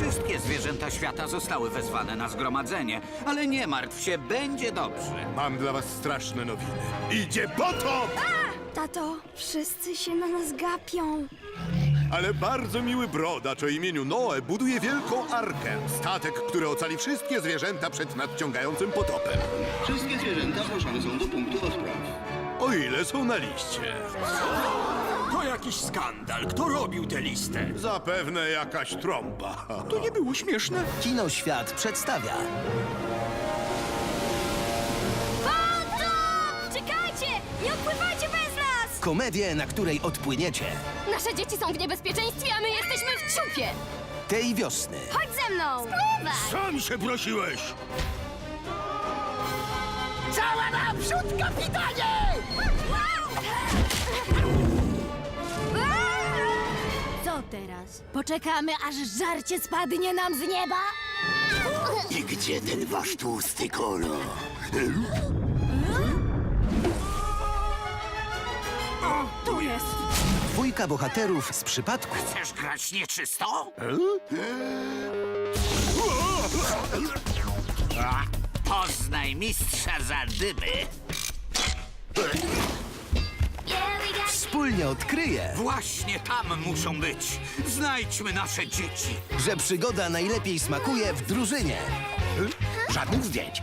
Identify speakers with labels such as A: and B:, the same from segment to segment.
A: Wszystkie zwierzęta świata zostały wezwane na zgromadzenie, ale nie martw się, będzie dobrze.
B: Mam dla was straszne nowiny. Idzie potop!
C: Tato, wszyscy się na nas gapią.
B: Ale bardzo miły brodacz o imieniu Noe buduje wielką arkę. Statek, który ocali wszystkie zwierzęta przed nadciągającym potopem.
D: Wszystkie zwierzęta proszone są do punktu odpraw.
B: O ile są na liście.
E: Jakiś skandal. Kto robił tę listę?
B: Zapewne jakaś trąba.
E: To nie było śmieszne.
F: Kino Świat przedstawia
C: Czekajcie! Nie odpływajcie bez nas!
F: komedię, na której odpłyniecie
C: Nasze dzieci są w niebezpieczeństwie, a my jesteśmy w ciupie!
F: tej wiosny.
C: Chodź ze mną! Spływaj!
E: Sam się prosiłeś.
C: Cała naprzód, kapitanie!
G: Co Poczekamy, aż żarcie spadnie nam z nieba?
D: I gdzie ten wasz tłusty kolo?
G: Tu jest.
F: Dwójka bohaterów z przypadku
A: Chcesz grać nieczysto? A, Poznaj mistrza zadymy.
F: Wspólnie odkryje,
A: Właśnie tam muszą być. Znajdźmy nasze dzieci.
F: że przygoda najlepiej smakuje w drużynie.
D: Żadnych zdjęć.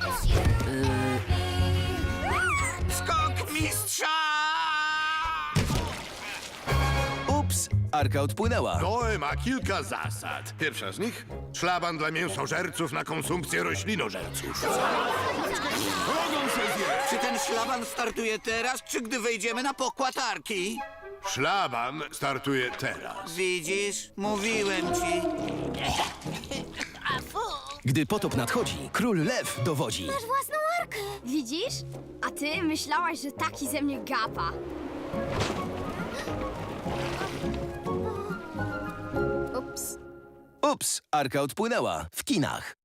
F: Arka odpłynęła.
B: Noe ma kilka zasad. Pierwsza z nich szlaban dla mięsożerców na konsumpcję roślinożerców.
A: Czy ten szlaban startuje teraz, czy gdy wejdziemy na pokład arki?
B: Szlaban startuje teraz.
A: Widzisz? Mówiłem ci.
F: Gdy potop nadchodzi, król lew dowodzi.
C: własną arkę! Widzisz? A ty myślałaś, że taki ze mnie gapa.
F: Ups. Arka odpłynęła w kinach.